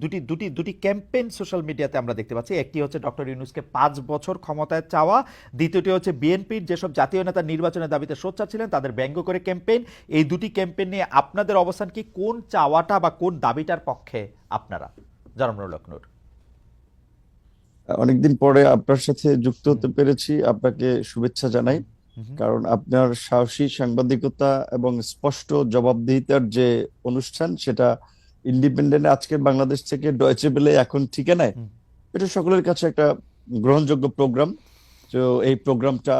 দুটি দুটি দুটি ক্যাম্পেইন সোশ্যাল মিডিয়াতে আমরা দেখতে পাচ্ছি। একটি হচ্ছে ডক্টর ইউনুসকে পাঁচ বছর ক্ষমতায় চাওয়া। দ্বিতীয়টি হচ্ছে বিএনপির যেসব জাতীয় নেতা নির্বাচনের দাবিতে সোচ্চার ছিলেন তাদের ব্যঙ্গ করে ক্যাম্পেইন। এই দুটি ক্যাম্পেইন নিয়ে আপনাদের অবস্থান কি? কোন চাওয়াটা বা কোন দাবিটার পক্ষে আপনারা? জানামনুর লক্ষ্ণৌর অনেকদিন পরে আপনার সাথে যুক্ত হতে পেরেছি। আপনাকে শুভেচ্ছা জানাই। কারণ আপনার সাহসী সাংবাদিকতা এবং স্পষ্ট জবাবদিহিতার যে অনুষ্ঠান সেটা ইন্ডিপেন্ডেন্ট আজকের বাংলাদেশ থেকে ডয়েচে বেলে এখন ঠিকানায়। এটা সকলের কাছে একটা গ্রহণযোগ্য প্রোগ্রাম তো এই প্রোগ্রামটা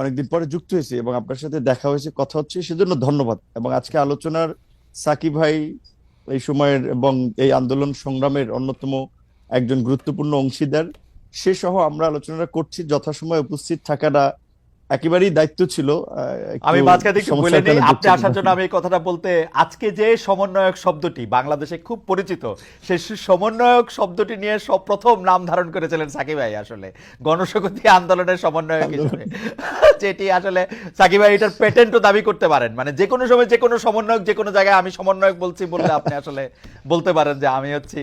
অনেকদিন পরে যুক্ত হয়েছে এবং আপনার সাথে দেখা হয়েছে কথা হচ্ছে সেজন্য ধন্যবাদ। এবং আজকে আলোচনার সাকিব ভাই এই সময়ের এবং এই আন্দোলন সংগ্রামের অন্যতম একজন গুরুত্বপূর্ণ অংশীদার। সে সহ আমরা আলোচনা করছি যথাসময়ে উপস্থিত থাকাটা একেবারেই দায়িত্ব ছিল আমি মাঝখানে একটু বলে নিই আপনি আসার জন্য আমি এই কথাটা বলতে আজকে যে সমন্বয়ক শব্দটি বাংলাদেশে খুব পরিচিত সু- সমন্বয়ক শব্দটি নিয়ে সব প্রথম নাম ধারণ করেছিলেন সাকিব ভাই আসলে গণশক্তি আন্দোলনের সমন্বয়ক হিসেবে। যেটি আসলে সাকিব ভাই এটার পেটেন্টও দাবি করতে পারেন মানে যে কোনো সময় যে কোনো সমন্বয়ক যে কোনো জায়গায় আমি সমন্বয়ক বলছি বললে আপনি আসলে বলতে পারেন যে আমি হচ্ছি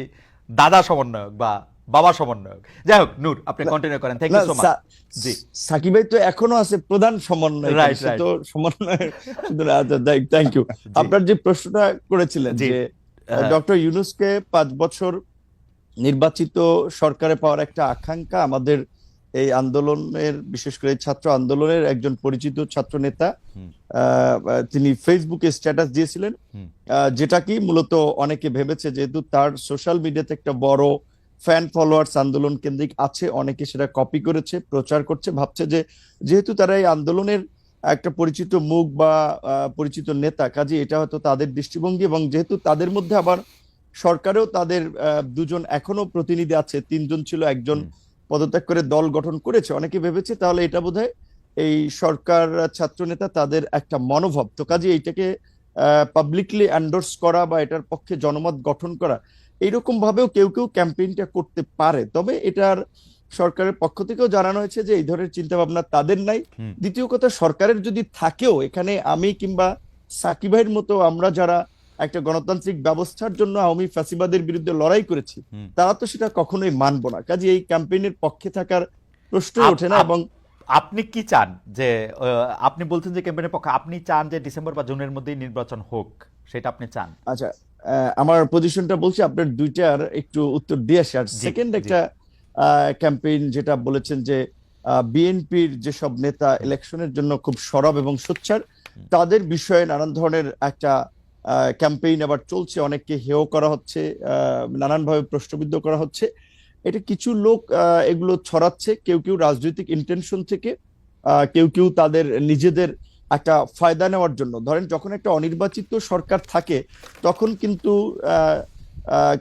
দাদা সমন্বয়ক বা বাবা সমন্বয়ক। যাই হোক নূর আপনি কন্টিনিউ করেন। Thank you so much ji. Sakib ভাই তো এখনও আছে প্রধান সমন্বয় Right, right. তো সমন্বয় থ্যাংক ইউ আপনার যে প্রশ্নটা করেছিলেন যে হ্যাঁ। ডক্টর ইউনুসকে পাঁচ বছর নির্বাচিত সরকারে পাওয়ার একটা আকাঙ্ক্ষা আমাদের এই আন্দোলনের বিশেষ করে ছাত্র আন্দোলনের একজন পরিচিত ছাত্র নেতা তিনি ফেসবুকে স্ট্যাটাস দিয়েছিলেন। আহ, যেটা কি মূলত অনেকে ভেবেছে যেহেতু তার সোশ্যাল মিডিয়াতে একটা বড় ফ্যান ফলোয়ার্স আন্দোলন কেন্দ্রিক আছে অনেকে সেটা কপি করেছে প্রচার করছে ভাবছে যে যেহেতু তারা এই আন্দোলনের একটা পরিচিত মুখ বা পরিচিত নেতা কাজে এটা হয়তো তাদের দৃষ্টিভঙ্গি এবং যেহেতু তাদের মধ্যে আবার সরকারেও তাদের দুজন এখনও প্রতিনিধি আছে তিনজন ছিল একজন পদত্যাগ করে দল গঠন করেছে অনেকে ভেবেছে তাহলে এটা বোধহয় এই সরকার ছাত্র নেতা তাদের একটা মনোভাব। তো কাজে এইটাকে পাবলিকলি এন্ডোর্স করা বা এটার পক্ষে জনমত গঠন করা এইরকম ভাবেও কেউ কেউ ক্যাম্পেইনটা করতে পারে। তবে এটার সরকারের পক্ষ থেকেও জানানো হয়েছে যে এই ধরনের চিন্তা ভাবনা তাদের নাই। দ্বিতীয় কথা সরকারের যদি থাকেও এখানে আমি কিংবা সাকিব ভাইয়ের মতো আমরা যারা একটা গণতান্ত্রিক ব্যবস্থার জন্য আওয়ামী ফ্যাসিবাদের বিরুদ্ধে লড়াই করেছি তারা তো সেটা কখনোই মানব না। কাজে এই ক্যাম্পেইনের পক্ষে থাকার প্রশ্ন ওঠে না এবং আপনি কি চান যে আপনি বলছেন যে ক্যাম্পেইনের পক্ষে আপনি চান যে ডিসেম্বর বা জুনের মধ্যেই নির্বাচন হোক সেটা আপনি চান? আচ্ছা আমার পজিশনটা বলছি আপনার দুইটার একটু উত্তর দিয়ে আসি। আর সেকেন্ড একটা ক্যাম্পেইন যেটা বলেছেন যে বিএনপির যেসব নেতা ইলেকশনের জন্য খুব সরব এবং সোচ্চার তাদের বিষয়ে নানান ধরনের একটা ক্যাম্পেইন আবার চলছে। অনেককে হেয় করা হচ্ছে নানানভাবে প্রশ্নবিদ্ধ করা হচ্ছে। এটা কিছু লোক এগুলো ছড়াচ্ছে। কেউ কেউ রাজনৈতিক ইন্টেনশন থেকে কেউ কেউ তাদের নিজেদের একটা ফায়দা নেওয়ার জন্য। ধরেন যখন একটা অনির্বাচিত সরকার থাকে তখন কিন্তু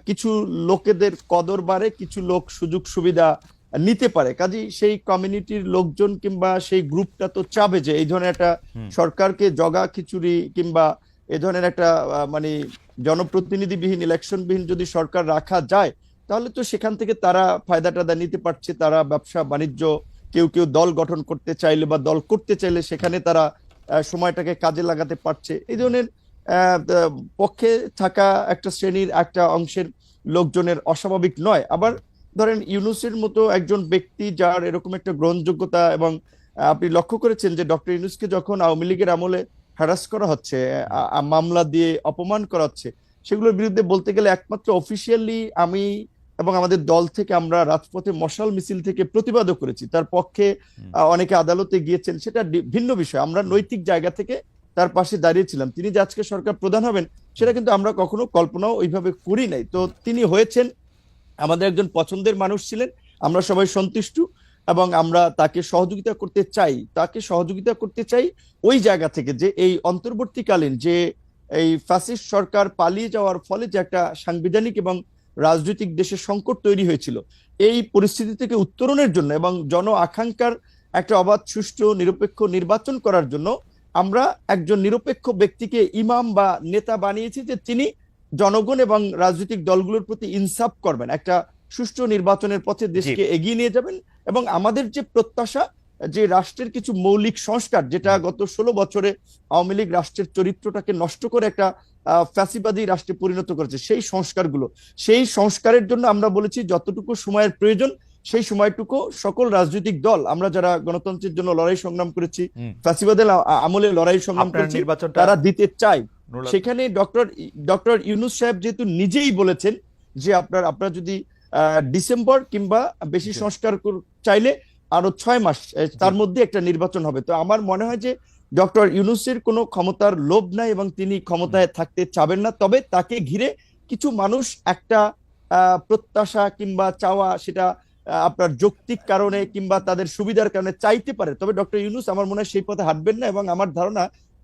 কিছু লোকেদের কদর বাড়ে কিছু লোক সুযোগ সুবিধা নিতে পারে। কাজেই সেই কমিউনিটির লোকজন কিংবা সেই গ্রুপটা তো চাবে যে এই ধরনের একটা সরকারকে জগা খিচুড়ি কিংবা এ ধরনের একটা মানে জনপ্রতিনিধিবিহীন ইলেকশনবিহীন যদি সরকার রাখা যায় তাহলে তো সেখান থেকে তারা ফায়দা টায়দা নিতে পারছে। তারা ব্যবসা বাণিজ্য কেউ কেউ দল গঠন করতে চাইলে বা দল করতে চাইলে সেখানে তারা সময়টাকে কাজে লাগাতে পারছে। এই ধরনের পক্ষে থাকা একটা শ্রেণির একটা অংশের লোকজনের অস্বাভাবিক নয়। আবার ধরেন ইউনুসের মতো একজন ব্যক্তি যার এরকম একটা গ্রহণযোগ্যতা এবং আপনি লক্ষ্য করেছেন যে ডক্টর ইউনুসকে যখন আওয়ামী লীগের আমলে হ্যারাস করা হচ্ছে মামলা দিয়ে অপমান করা হচ্ছে, সেগুলোর বিরুদ্ধে বলতে গেলে একমাত্র অফিসিয়ালি আমি এবং আমাদের দল থেকে আমরা রাজপথে মশাল মিছিল থেকে প্রতিবাদও করেছি। তার পক্ষে অনেকে আদালতে গিয়েছেন সেটা ভিন্ন বিষয়। আমরা নৈতিক জায়গা থেকে তার পাশে দাঁড়িয়েছিলাম। তিনি যে আজকে সরকার প্রধান হবেন সেটা কিন্তু আমরা কখনো কল্পনাও ওইভাবে করি নাই। তো তিনি হয়েছেন আমাদের একজন পছন্দের মানুষ ছিলেন আমরা সবাই সন্তুষ্ট এবং আমরা তাকে সহযোগিতা করতে চাই তাকে সহযোগিতা করতে চাই ওই জায়গা থেকে যে এই অন্তর্বর্তীকালীন যে এই ফ্যাসিস্ট সরকার পালিয়ে যাওয়ার ফলে যে একটা সাংবিধানিক এবং রাজনৈতিক দেশের সংকট তৈরি হয়েছিল। এই পরিস্থিতি থেকে উত্তরণের জন্য এবং জন আকাঙ্ক্ষার একটা অবাধ সুষ্ঠু নিরপেক্ষ নির্বাচন করার জন্য আমরা একজন নিরপেক্ষ ব্যক্তিকে ইমাম বা নেতা বানিয়েছি যে তিনি জনগণ এবং রাজনৈতিক দলগুলোর প্রতি ইনসাফ করবেন। একটা সুষ্ঠু নির্বাচনের পথে দেশকে এগিয়ে নিয়ে যাবেন এবং আমাদের যে প্রত্যাশা যে রাষ্ট্রের কিছু মৌলিক সংস্কার যেটা গত ষোলো বছরে আওয়ামী লীগ রাষ্ট্রের চরিত্রটাকে নষ্ট করে একটা ফ্যাসিবাদী রাষ্ট্রে পরিণত করেছে। সেই সংস্কারগুলো সেই সংস্কারের জন্য আমরা বলেছি যতটুকু সময়ের প্রয়োজন সেই সময়টুকু সকল রাজনৈতিক দল আমরা যারা গণতন্ত্রের জন্য লড়াই সংগ্রাম করেছি ফ্যাসিবাদের আমলে লড়াই সংগ্রাম করেছি তারা দিতে নুরুল- সেখানে ডক্টর ডক্টর ইউনুস সাহেব যেহেতু নিজেই বলেছেন যে আপনার আপনার যদি আহ, ডিসেম্বর কিংবা বেশি সংস্কার চাইলে আরও ছয় মাস তার মধ্যে একটা নির্বাচন হবে। তো আমার মনে হয় যে ডক্টর ইউনুসের কোনো ক্ষমতার লোভ নাই এবং তিনি ক্ষমতায় থাকতে চাবেন না। তবে তাকে ঘিরে কিছু মানুষ একটা প্রত্যাশা কিংবা চাওয়া সেটা আপনার যৌক্তিক কারণে কিংবা তাদের সুবিধার কারণে চাইতে পারে। তবে ডক্টর ইউনুস আমার মনে হয় সেই পথে হাঁটবেন না এবং আমার ধারণা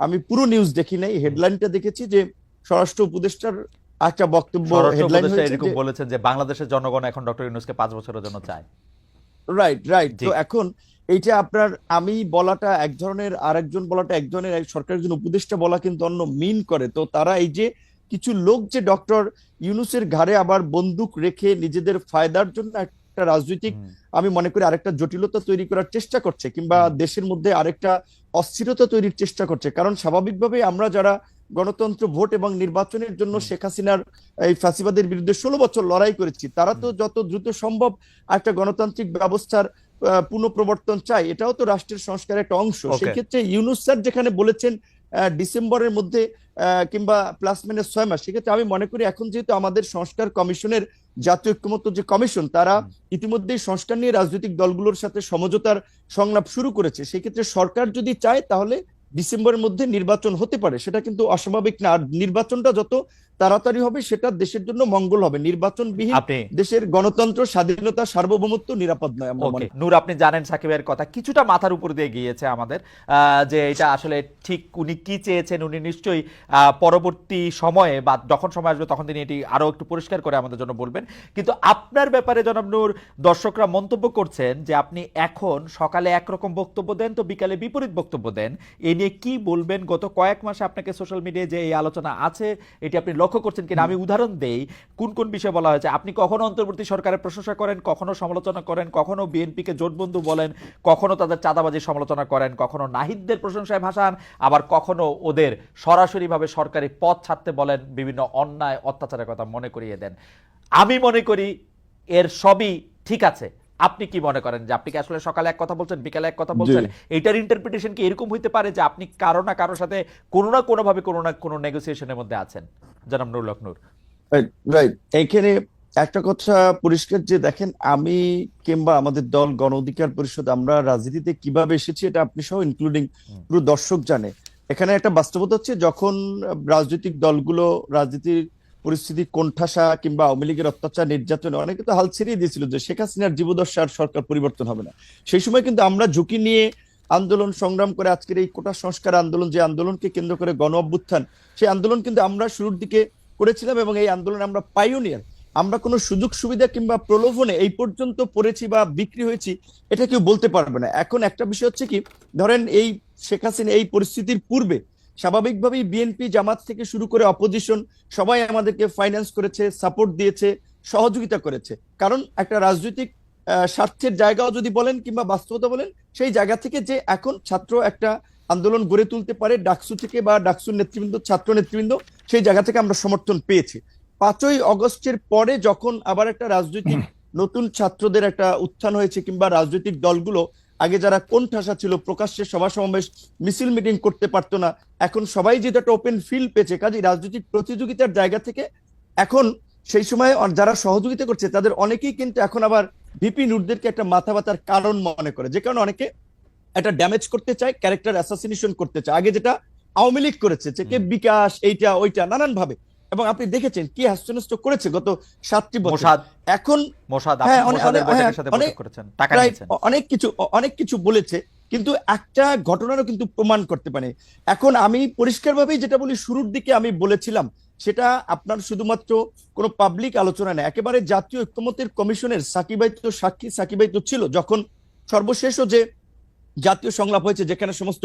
আমি পুরো নিউজ দেখি নাই হেডলাইনটা দেখেছি যে স্বরাষ্ট্র উপদেষ্টার একটা বক্তব্য হেডলাইন এরকম বলেছেন যে বাংলাদেশের জনগণ এখন ডক্টর ইউনুসকে পাঁচ বছরের জন্য চায়। রাইট রাইট তো এখন এইটা আপনার আমি বলাটা এক ধরনের আরেকজন বলাটা এক ধরনের সরকারের জন্য উপদেষ্টা বলা কিন্তু অন্য মিন করে। তো তারা এই যে কিছু লোক যে ডক্টর ইউনুসের ঘাড়ে আবার বন্দুক রেখে নিজেদের ফায়দার জন্য একটা রাজনৈতিক আমি মনে করি আরেকটা জটিলতা তৈরি করার চেষ্টা করছে কিংবা দেশের মধ্যে আরেকটা অস্থিরতা তৈরির চেষ্টা করছে। কারণ স্বাভাবিকভাবে আমরা যারা গণতন্ত্র ভোট এবং নির্বাচনের জন্য শেখ হাসিনার এই ফাঁসিবাদের বিরুদ্ধে ষোলো বছর লড়াই করেছি তারা তো যত দ্রুত সম্ভব একটা গণতান্ত্রিক ব্যবস্থার পুনঃপ্রবর্তন চাই এটাও তো রাষ্ট্রের সংস্কারের একটা অংশ। সেক্ষেত্রে ইউনুস স্যার যেখানে বলেছেন ডিসেম্বরের মধ্যে কিংবা প্লাস মাইনাস ছয় মাস। সেক্ষেত্রে আমি মনে করি এখন যেহেতু আমাদের সংস্কার কমিশনের জাতীয় ঐক্যমত্য যে কমিশন তারা। ইতিমধ্যেই সংস্কার নিয়ে রাজনৈতিক দলগুলোর সাথে সমঝোতার সংলাপ শুরু করেছে। সেক্ষেত্রে সরকার যদি চায় তাহলে ডিসেম্বরের মধ্যে নির্বাচন হতে পারে। সেটা কিন্তু অস্বাভাবিক না। আর নির্বাচনটা যত তাড়াতাড়ি হবে সেটা দেশের জন্য মঙ্গল হবে। নির্বাচনবিহীন আপনি দেশের গণতন্ত্র স্বাধীনতা সার্বভৌমত্ব নিরাপদ নয় মনে নূর আপনি জানেন সাকিবের কথা। কিছুটা মাথার উপর দিয়ে গিয়েছে আমাদের যে এটা আসলে ঠিক উনি কি চেয়েছেন উনি নিশ্চয়ই পরবর্তী সময়ে বা যখন সময় আসবে তখন তিনি এটি আরও একটু পরিষ্কার করে আমাদের জন্য বলবেন। কিন্তু আপনার ব্যাপারে জনাব নূর দর্শকরা মন্তব্য করছেন যে আপনি এখন সকালে একরকম বক্তব্য দেন তো বিকালে বিপরীত বক্তব্য দেন। এ নিয়ে কি বলবেন? গত কয়েক মাসে আপনাকে সোশ্যাল মিডিয়ায় যে এই আলোচনা আছে এটি আপনি লক্ষ্য করছেন কিনা? আমি উদাহরণ দেই, কোন কোন বিষয়ে বলা হয়েছে? আপনি কখনো অন্তর্বর্তী সরকারের প্রশংসা করেন, কখনো সমালোচনা করেন, কখনো বিএনপিকে জোটবন্ধু বলেন, কখনো তাদের চাঁদাবাজির সমালোচনা করেন, কখনো নাহিদদের প্রশংসায় ভাসান, আবার কখনো ওদের সরাসরিভাবে সরকারি পথ ছাড়তে বলেন, বিভিন্ন অন্যায় অত্যাচারের কথা মনে করিয়ে দেন। আমি মনে করি এর সবই ঠিক আছে। আপনি কি মনে করেন যে আপনি কি আসলে সকালে এক কথা বলছেন বিকালে এক কথা বলছেন? এইটার ইন্টারপ্রিটেশন কি এরকম হইতে পারে যে আপনি কারও না কারোর সাথে কোনো না কোনো ভাবে কোনো না কোনো নেগোসিয়েশনের মধ্যে আছেন? জনাব নুর। লখনুর রাইট এইখানে একটা কথা পরিষ্কার যে দেখেন আমি কিংবা আমাদের দল গণ অধিকার পরিষদ আমরা রাজনীতিতে কীভাবে এসেছি এটা আপনি সহ ইনক্লুডিং পুরো দর্শক জানে। এখানে একটা বাস্তবতা হচ্ছে যখন রাজনৈতিক দলগুলো রাজনীতির পরিস্থিতি, কোণঠাসা কিংবা আওয়ামী লীগের অত্যাচার, নির্যাতনে, অনেকে তো হাল ছেড়েই দিয়েছিল যে শেখ হাসিনার জীবদশা আর সরকার পরিবর্তন হবে না। সেই সময় কিন্তু আমরা ঝুঁকি নিয়ে আন্দোলন সংগ্রাম করে আজকের এই কোটা সংস্কার আন্দোলন, যে আন্দোলনকে কেন্দ্র করে গণ অভ্যুত্থান, সেই আন্দোলন কিন্তু আমরা শুরুর দিকে করেছিলাম এবং এই আন্দোলন আমরা পাইওনিয়ার আমরা কোনো সুযোগ সুবিধা কিংবা প্রলোভনে এই পর্যন্ত পড়েছি বা বিক্রি হয়েছি, এটা কেউ বলতে পারবে না। এখন একটা বিষয় হচ্ছে কি, ধরেন এই শেখ হাসিনা এই পরিস্থিতির পূর্বে স্বাভাবিকভাবেই বিএনপি জামাত থেকে শুরু করে অপোজিশন সবাই আমাদেরকে ফাইন্যান্স করেছে সাপোর্ট দিয়েছে সহযোগিতা করেছে। কারণ একটা রাজনৈতিক স্বার্থের জায়গাও যদি বলেন কিংবা বাস্তবতা বলেন সেই জায়গা থেকে যে এখন ছাত্র একটা আন্দোলন গড়ে তুলতে পারে ডাকসু থেকে বা ডাকসুর নেতৃবৃন্দ ছাত্র নেতৃবৃন্দ সেই জায়গা থেকে আমরা সমর্থন পেয়েছি। পাঁচই অগস্টের পরে যখন আবার একটা রাজনৈতিক নতুন ছাত্রদের একটা উত্থান হয়েছে কিংবা রাজনৈতিক দলগুলো আগে যারা কোণঠাসা ছিল প্রকাশ্যে সভা সমাবেশ মিছিল মিটিং করতে পারতো না। এখন সবাই যেটা একটা ওপেন ফিল্ড পেয়েছে কাজে রাজনৈতিক প্রতিযোগিতার জায়গা থেকে এখন সেই সময় যারা সহযোগিতা করছে তাদের অনেকেই কিন্তু এখন আবার ভিপি নুরদেরকে একটা মাথা ব্যথার কারণ মনে করে। যে কারণে অনেকে একটা ড্যামেজ করতে চায় ক্যারেক্টার অ্যাসাসিনেশন করতে চায়। আগে যেটা আওয়ামী লীগ করেছে যে কে বিকাশ এইটা ওইটা নানান ভাবে এবং আপনি দেখেছেন কি হাস্যনষ্ট করেছে গত সাতটি বছর। এখন মোসাদ হ্যাঁ, অনেক- হ্যাঁ, অনেক- কিছু অনেক কিছু বলেছে কিন্তু একটা ঘটনারও কিন্তু প্রমাণ করতে পারে। এখন আমি পরিষ্কারভাবেই যেটা বলি শুরুর দিকে আমি বলেছিলাম সেটা আপনার শুধুমাত্র কোনো পাবলিক আলোচনা নেই একেবারে জাতীয় ঐক্যমতের কমিশনের সাকিবাই সাক্ষী সাকিবাই তো ছিল যখন সর্বশেষও যে জাতীয় সংলাপ হয়েছে যেখানে সমস্ত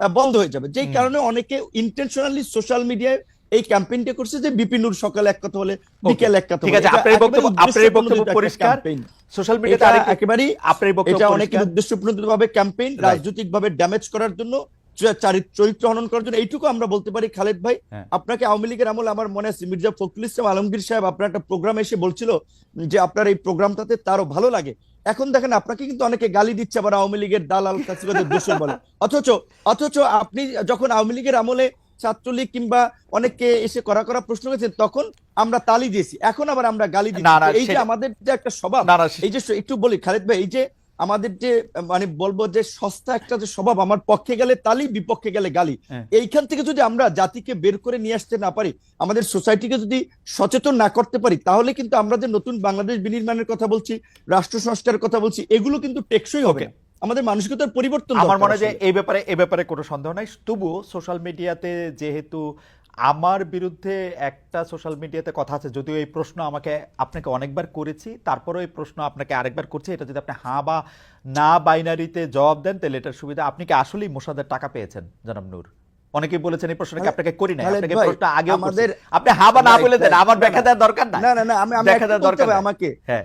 বন্ধ হয়ে যাবে যেই কারণে অনেকে ইন্টেনশনালি সোশ্যাল মিডিয়ায় এই ক্যাম্পেইনটা করছে যে বিপিনুর সকালে এক কথা বলে বিকেল এক কথা ঠিক বলে। আছে, আপনার বক্তব্য- আপনার বক্তব্য পরিষ্কার। সোশ্যাল মিডিয়াতে এটা আরেকটু একেবারেই আপনার বক্তব্য এটা অনেক পরিষ্কার। উদ্দেশ্যপ্রণোদিত ভাবে ক্যাম্পেইন Right. রাজনৈতিক ভাবে ড্যামেজ করার জন্য চরিত্র হনন করার জন্য এইটুকু আমরা বলতে পারি খালেদ ভাই হ্যাঁ। আপনাকে আওয়ামী লীগের আমল আমার মনে আছে মির্জা ফখরুল ইসলাম আলমগীর সাহেব আপনার একটা প্রোগ্রাম এসে বলছিল যে আপনার এই প্রোগ্রামটাতে তারও ভালো লাগে এখন দেখেন আপনাকে কিন্তু অনেকে গালি দিচ্ছে আবার আওয়ামী লীগের দালাল কাছে বলে। অথচ অথচ আপনি যখন আওয়ামী লীগের আমলে ছাত্রলীগ কিংবা অনেককে এসে করা করা প্রশ্ন করেছেন তখন আমরা তালি দিয়েছি। এখন আবার আমরা গালি দিচ্ছি। এই যে আমাদের যে একটা স্বভাব এই যে একটু বলি খালেদ ভাই এই যে আমাদের যে মানে বলব যে সস্তা একটা যে স্বভাব আমার পক্ষে গেলে তালি বিপক্ষে গেলে গালি হ্যাঁ। এইখান থেকে যদি আমরা জাতিকে বের করে নিয়ে আসতে না পারি আমাদের সোসাইটিকে যদি সচেতন না করতে পারি তাহলে কিন্তু আমরা যে নতুন বাংলাদেশ বিনির্মাণের কথা বলছি রাষ্ট্র সংস্কারের কথা বলছি এগুলো কিন্তু টেকসই হবে না। আমাদের মানসিকতার পরিবর্তন আমার মনে হয় যে এই ব্যাপারে এ ব্যাপারে কোনো সন্দেহ নাই। তবুও সোশ্যাল মিডিয়াতে যেহেতু আমার বিরুদ্ধে একটা সোশ্যাল মিডিয়াতে কথা আছে যদিও এই প্রশ্ন আমাকে আপনাকে অনেকবার করেছি তারপরেও এই প্রশ্ন আপনাকে আরেকবার করছি এটা যদি আপনি হাঁ বা না বাইনারিতে জবাব দেন তাহলে এটার সুবিধা। আপনি কি আসলেই মোশাদের টাকা পেয়েছেন জনাব নূর? অনেকেই বলেছেন এই প্রশ্নটাকে আপনাকে করি নাই আপনাকে প্রশ্ন আগে আমাদের আপনি হ্যাঁ বা না বলে দেন আমার না, ব্যাখ্যা দেওয়ার দরকার না না না আমি একটা দেওয়ার দরকার হবে আমাকে। হ্যাঁ।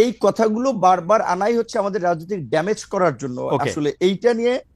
এই কথাগুলো বারবার আনাই হচ্ছে আমাদের রাজনৈতিক ড্যামেজ করার জন্য। আসলে এইটা নিয়ে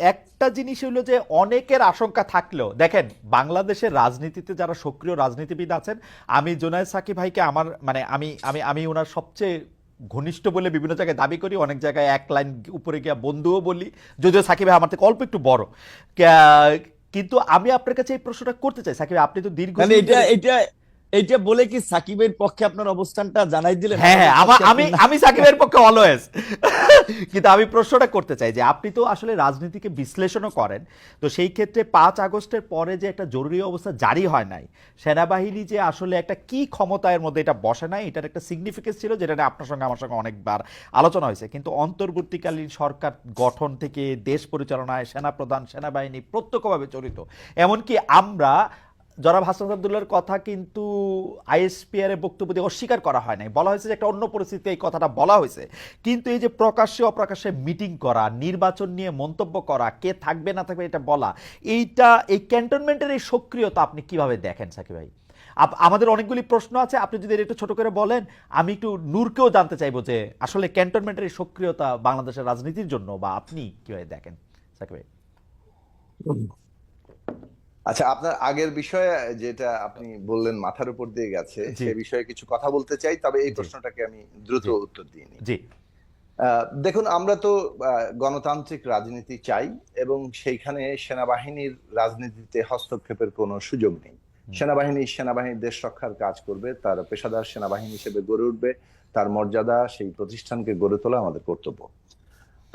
একটা জিনিস হলো যে অনেকের আশঙ্কা থাকলেও দেখেন বাংলাদেশের রাজনীতিতে যারা সক্রিয় রাজনীতিবিদ আছেন আমি জোনায়দ সাকি ভাইকে আমার মানে আমি আমি আমি ওনার সবচেয়ে ঘনিষ্ঠ বলে বিভিন্ন জায়গায় দাবি করি অনেক জায়গায় এক লাইন উপরে গিয়ে বন্ধুও বলি যদিও সাকিব ভাই আমার থেকে অল্প একটু বড়। কিন্তু আমি আপনার কাছে এই প্রশ্নটা করতে চাই সাকিব আপনি তো দীর্ঘ মানে এটা এটা এইটা বলে কি সাকিবের পক্ষে আপনার অবস্থানটা জানাই দিলেন? হ্যাঁ হ্যাঁ আমি আমি সাকিবের পক্ষে অলওয়েজ কিন্তু আমি প্রশ্নটা করতে চাই যে আপনি তো আসলে রাজনীতিকে বিশ্লেষণও করেন, তো সেই ক্ষেত্রে পাঁচ আগস্টের পরে যে একটা জরুরি অবস্থা জারি হয় নাই, সেনাবাহিনী যে আসলে একটা কি ক্ষমতার মধ্যে এটা বসে নাই, এটার একটা সিগনিফিকেন্স ছিল যেটা আপনার সঙ্গে আমার সঙ্গে অনেকবার আলোচনা হয়েছে। কিন্তু অন্তর্বর্তীকালীন সরকার গঠন থেকে দেশ পরিচালনায় সেনাপ্রধান, সেনাবাহিনী প্রত্যক্ষভাবে জড়িত। এমনকি আমরা জনাব হাসান আবদুল্লার কথা কিন্তু আইএসপিআর এর বক্তব্য দিয়ে অস্বীকার করা হয় নাই। বলা হয়েছে যে একটা অন্য পরিস্থিতিতে এই কথাটা বলা হয়েছে। কিন্তু এই যে প্রকাশ্যে অপ্রকাশ্যে মিটিং করা, নির্বাচন নিয়ে মন্তব্য করা, কে থাকবে না থাকবে এটা বলা, এইটা, এই ক্যান্টনমেন্টের এই সক্রিয়তা আপনি কীভাবে দেখেন সাকিব ভাই? আমাদের অনেকগুলি প্রশ্ন আছে, আপনি যদি একটু ছোট করে বলেন, আমি একটু নূরকেও জানতে চাইব যে আসলে ক্যান্টনমেন্টের এই সক্রিয়তা বাংলাদেশের রাজনীতির জন্য বা আপনি কীভাবে দেখেন সাকিব ভাই? আচ্ছা আপনার আগের বিষয়ে যেটা আপনি বললেন মাথার উপর দিয়ে গেছে। সে বিষয়ে কিছু কথা বলতে চাই তবে এই প্রশ্নটাকে আমি দ্রুত উত্তর দিয়ে নিই। জি। দেখুন আমরা তো গণতান্ত্রিক রাজনীতি চাই এবং সেইখানে সেনাবাহিনীর রাজনীতিতে হস্তক্ষেপের কোনো সুযোগ নেই। সেনাবাহিনী সেনাবাহিনী দেশ রক্ষার কাজ করবে তার পেশাদার সেনাবাহিনী হিসেবে গড়ে উঠবে তার মর্যাদা সেই প্রতিষ্ঠানকে গড়ে তোলা আমাদের কর্তব্য।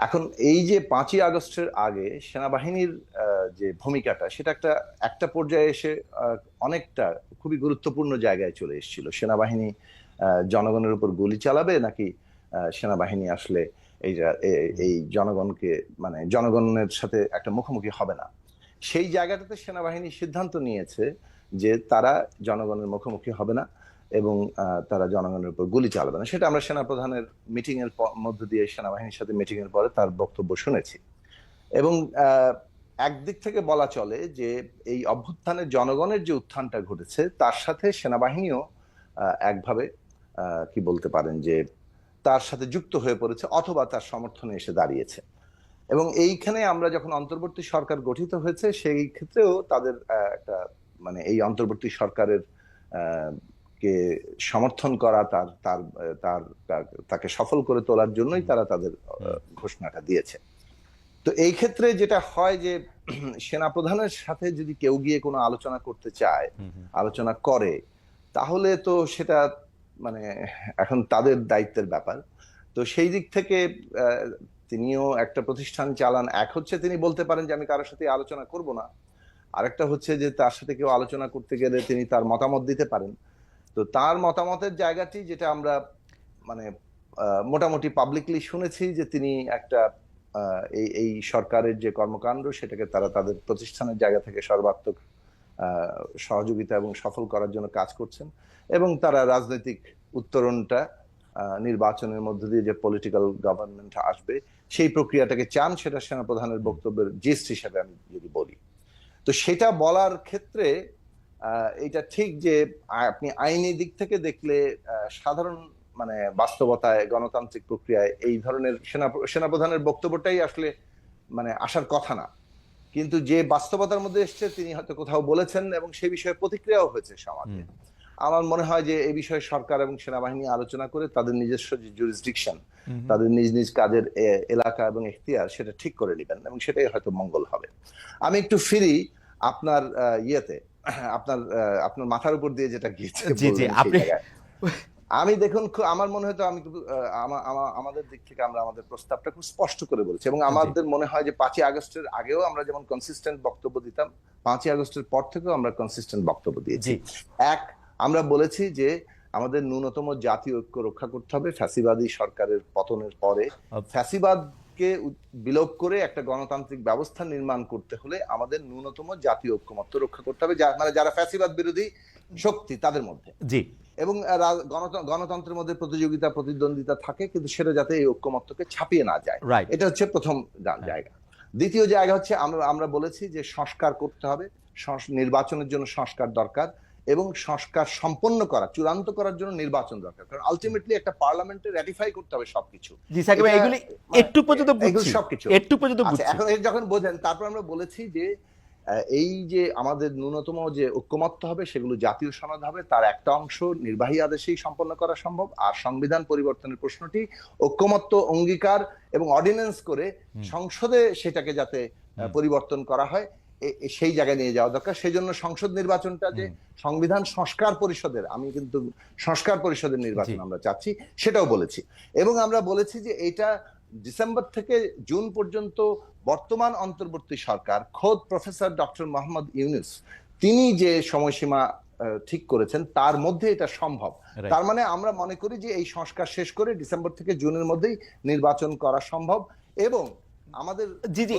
এখন এই যে পাঁচই আগস্টের আগে সেনাবাহিনীর যে ভূমিকাটা, সেটা একটা একটা পর্যায়ে এসে অনেকটা খুবই গুরুত্বপূর্ণ জায়গায় চলে এসেছিল। সেনাবাহিনী জনগণের উপর গুলি চালাবে নাকি সেনাবাহিনী আসলে এই এই জনগণকে মানে জনগণের সাথে একটা মুখোমুখি হবে না? সেই জায়গাটাতে সেনাবাহিনী সিদ্ধান্ত নিয়েছে যে তারা জনগণের মুখোমুখি হবে না। এবং তারা জনগণের উপর গুলি চালাবে না। সেটা আমরা সেনাপ্রধানের মিটিং এর মধ্য দিয়ে সেনাবাহিনীর সাথে মিটিং এর পরে তার বক্তব্য শুনেছি। এবং একদিক থেকে বলা চলে যে, এই অভ্যুত্থানের জনগণের যে উত্থানটা ঘটেছে, তার সাথে সেনাবাহিনীও একভাবে কি বলতে পারেন যে, তার সাথে যুক্ত হয়ে পড়েছে অথবা তার সমর্থনে এসে দাঁড়িয়েছে। এবং এইখানে আমরা যখন অন্তর্বর্তী সরকার গঠিত হয়েছে, সেই ক্ষেত্রেও তাদের একটা মানে এই অন্তর্বর্তী সরকারের কে সমর্থন করা তার তার তার তাকে সফল করে তোলার জন্যই তারা তাদের ঘোষণাটা দিয়েছে। তো এই ক্ষেত্রে যেটা হয় যে সেনাপ্রধানের সাথে যদি কেউ গিয়ে কোনো আলোচনা করতে চায় আলোচনা করে তাহলে তো সেটা মানে এখন তাদের দায়িত্বের ব্যাপার। তো সেই দিক থেকে তিনিও একটা প্রতিষ্ঠান চালান। এক হচ্ছে তিনি বলতে পারেন যে আমি কারোর সাথে আলোচনা করব না। আরেকটা হচ্ছে যে তার সাথে কেউ আলোচনা করতে গেলে তিনি তার মতামত দিতে পারেন। তো তার মতামতের জায়গাটি যেটা আমরা মানে মোটামুটি পাবলিকলি শুনেছি যে তিনি একটা এই এই সরকারের যে কর্মকাণ্ড সেটাকে তারা তাদের প্রতিষ্ঠানের জায়গা থেকে সর্বাত্মক সহযোগিতা এবং সফল করার জন্য কাজ করছেন এবং তারা রাজনৈতিক উত্তরণটা নির্বাচনের মধ্য দিয়ে যে পলিটিক্যাল গভর্নমেন্ট আসবে সেই প্রক্রিয়াটাকে চান সেটা সেনাপ্রধানের বক্তব্যের জিস্ট হিসাবে আমি যদি বলি। তো সেটা বলার ক্ষেত্রে এটা ঠিক যে আপনি আইনি দিক থেকে দেখলে সাধারণ মানে বাস্তবতায় গণতান্ত্রিক প্রক্রিয়ায় এই ধরনের সেনা সেনাপ্রধানের বক্তব্যটাই আসলে মানে আসার কথা না। কিন্তু যে বাস্তবতার মধ্যে এসছে তিনি হয়তো কোথাও বলেছেন এবং সে বিষয়ে প্রতিক্রিয়াও হয়েছে সমাজে। আমার মনে হয় যে এই বিষয়ে সরকার এবং সেনাবাহিনী আলোচনা করে তাদের নিজস্ব যে জুরিসডিকশন তাদের নিজ নিজ কাজের এলাকা এবং এখতিয়ার সেটা ঠিক করে নেবেন এবং সেটাই হয়তো মঙ্গল হবে। আমি একটু ফিরি আপনার ইয়েতে। আপনার আপনার মাথার উপর দিয়ে যেটা গিয়েছে জি, জি, আপনি- আমি দেখুন আমার মনে হয় তো আমি আমাদের দিক থেকে আমরা আমাদের প্রস্তাবটা খুব স্পষ্ট করে বলছি এবং আমাদের মনে হয় যে পাঁচই আগস্টের আগেও আমরা যেমন কনসিস্টেন্ট বক্তব্য দিতাম পাঁচই আগস্টের পর থেকেও আমরা কনসিস্টেন্ট বক্তব্য দিয়েছি। জি। এক আমরা বলেছি যে আমাদের ন্যূনতম জাতীয় ঐক্য রক্ষা করতে হবে ফ্যাসিবাদী সরকারের পতনের পরে আচ্ছা। ফ্যাসিবাদকে বিলোপ করে একটা গণতান্ত্রিক ব্যবস্থা নির্মাণ করতে হলে আমাদের ন্যূনতম জাতীয় ঐক্যমত্য রক্ষা করতে হবে মানে যারা ফ্যাসিবাদ বিরোধী শক্তি তাদের মধ্যে। জি। এবং গণতন্ত্রের মধ্যে প্রতিযোগিতা প্রতিদ্বন্দ্বিতা থাকে কিন্তু সেটা যাতে এই ঐক্যমত্যকে ছাপিয়ে না যায়। এটা হচ্ছে প্রথম জায়গা। দ্বিতীয় জায়গা হচ্ছে আমরা আমরা বলেছি যে সংস্কার করতে হবে নির্বাচনের জন্য সংস্কার দরকার। এবং সংস্কার সম্পন্ন করা চূড়ান্ত করার জন্য নির্বাচন দরকার। কারণ আলটিমেটলি একটা পার্লামেন্টে রাটিফাই করতে হবে সবকিছু। জি সাকিব এগুলি মানে একটু পর্যন্ত বুঝছি। সবকিছু। একটু পর্যন্ত আচ্ছা বুঝছি। এখন যখন বোঝেন তারপর আমরা বলেছি যে এই যে আমাদের ন্যূনতম যে ঐক্যমত্য হবে সেগুলো জাতীয় সনদ হবে তার একটা অংশ নির্বাহী আদেশেই সম্পন্ন করা সম্ভব। আর সংবিধান পরিবর্তনের প্রশ্নটি ঐক্যমত্য অঙ্গীকার এবং অর্ডিন্যান্স করে সংসদে সেটাকে যাতে পরিবর্তন করা হয় সেই জায়গায় নিয়ে যাওয়া দরকার। সেই জন্য সংসদ নির্বাচনটা যে সংবিধান সংস্কার পরিষদের আমি কিন্তু সংস্কার পরিষদের নির্বাচন আমরা চাচ্ছি সেটাও বলেছি। এবং আমরা বলেছি যে এটা ডিসেম্বর থেকে জুন পর্যন্ত বর্তমান অন্তর্বর্তী সরকার খোদ প্রফেসর ডক্টর মোহাম্মদ ইউনুস তিনি যে সময়সীমা ঠিক করেছেন তার মধ্যে এটা সম্ভব। তার মানে আমরা মনে করি যে এই সংস্কার শেষ করে ডিসেম্বর থেকে জুনের মধ্যেই নির্বাচন করা সম্ভব এবং আমাদের জি জি।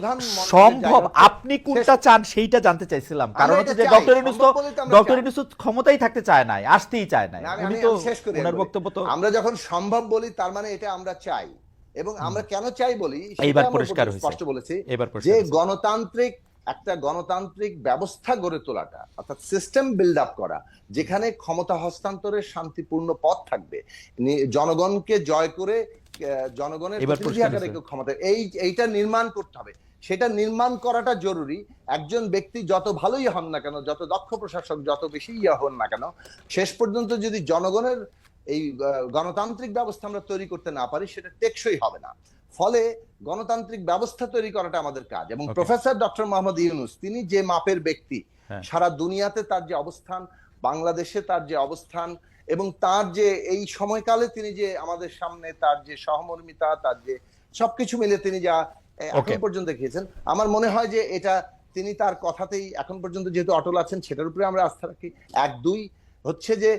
সম্ভব। আপনি কোনটা চান সেইটা জানতে চাইছিলাম। কারণ হচ্ছে যে ডক্টর ইউনুস তো ডক্টর। ইউনুস ক্ষমতাই থাকতে চায় নাই আসতেই চায় নাই। না, উনি তো ওনার বক্তব্য তো আমরা যখন সম্ভব বলি তার মানে এটা আমরা চাই। এবং আমরা কেন চাই বলি এইবার পরিষ্কার হয়েছে। স্পষ্ট বলেছি যে গণতান্ত্রিক একটা গণতান্ত্রিক ব্যবস্থা গড়ে তোলাটা অর্থাৎ সিস্টেম বিল্ড আপ করা যেখানে ক্ষমতা হস্তান্তরের শান্তিপূর্ণ পথ থাকবে। জনগণকে জয় করে জনগণের ক্ষমতা এই এইটা নির্মাণ করতে হবে। সেটা নির্মাণ করাটা জরুরি। একজন ব্যক্তি যত ভালোই হন না কেন যত দক্ষ প্রশাসক যত বেশি ইয়া হন না কেন শেষ পর্যন্ত যদি জনগণের এই গণতান্ত্রিক ব্যবস্থা আমরা তৈরি করতে না পারি সেটা টেকসই হবে না। ফলে গণতান্ত্রিক ব্যবস্থা তৈরি করাটা আমাদের কাজ এবং. প্রফেসর ডক্টর মোহাম্মদ ইউনুস তিনি যে মাপের ব্যক্তি হ্যাঁ। সারা দুনিয়াতে তার যে অবস্থান বাংলাদেশে তার যে অবস্থান এবং তার যে এই সময়কালে তিনি যে আমাদের সামনে তার যে সহমর্মিতা তার যে সবকিছু মিলে তিনি যা এখন পর্যন্ত দেখিয়েছেন আমার মনে হয় যে এটা তিনি তার কথাতেই এখন পর্যন্ত যেহেতু অটল আছেন সেটার উপরে আমরা আস্থা রাখি এক দুই হচ্ছে যে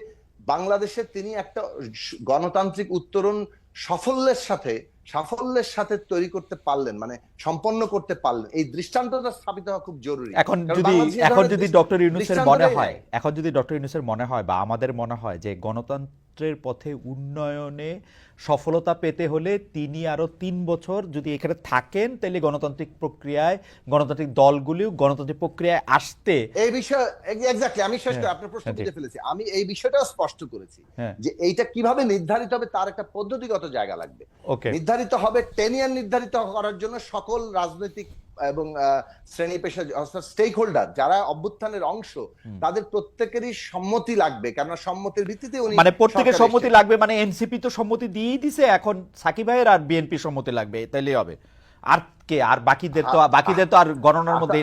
বাংলাদেশে তিনি একটা গণতান্ত্রিক উত্তরণ সাফল্যের সাথে সাফল্যের সাথে তৈরি করতে পারলেন মানে সম্পন্ন করতে পারলেন এই দৃষ্টান্তটা স্থাপিত হওয়া খুব জরুরি। এখন যদি এখন যদি ডক্টর ইউনুসের মনে হয় এখন যদি ডক্টর ইউনুসের মনে হয় বা আমাদের মনে হয় যে গণতন্ত্রের পথে উন্নয়নে সফলতা পেতে হলে তিনি আরও তিন বছর যদি এখানে থাকেন তাহলে গণতান্ত্রিক প্রক্রিয়ায় গণতান্ত্রিক দলগুলিও গণতান্ত্রিক প্রক্রিয়ায় আসতে এই বিষয়ে এক্স্যাক্টলি আমি শেষ করে হ্যাঁ, আপনার প্রশ্ন হ্যাঁ, বুঝে ফেলেছি। আমি এই বিষয়টাও স্পষ্ট করেছি হ্যাঁ। যে এইটা কীভাবে নির্ধারিত হবে তার একটা পদ্ধতিগত জায়গা লাগবে। ওকে নির্ধারিত হবে টেন ইয়ার নির্ধারিত করার জন্য সকল রাজনৈতিক এবং শ্রেণি পেশা স্টেক হোল্ডার যারা অভ্যুত্থানের অংশ তাদের প্রত্যেকেরই সম্মতি লাগবে। কেননা সম্মতির ভিত্তিতে উনি মানে প্রত্যেকের সম্মতি লাগবে মানে এনসিপি তো সম্মতি দিয়েই দিছে এখন সাকিব ভাইয়ের আর বিএনপি সম্মতি লাগবে তাইলেই হবে। আর কে? আর বাকিদের তো বাকিদের তো আর গণনার মধ্যে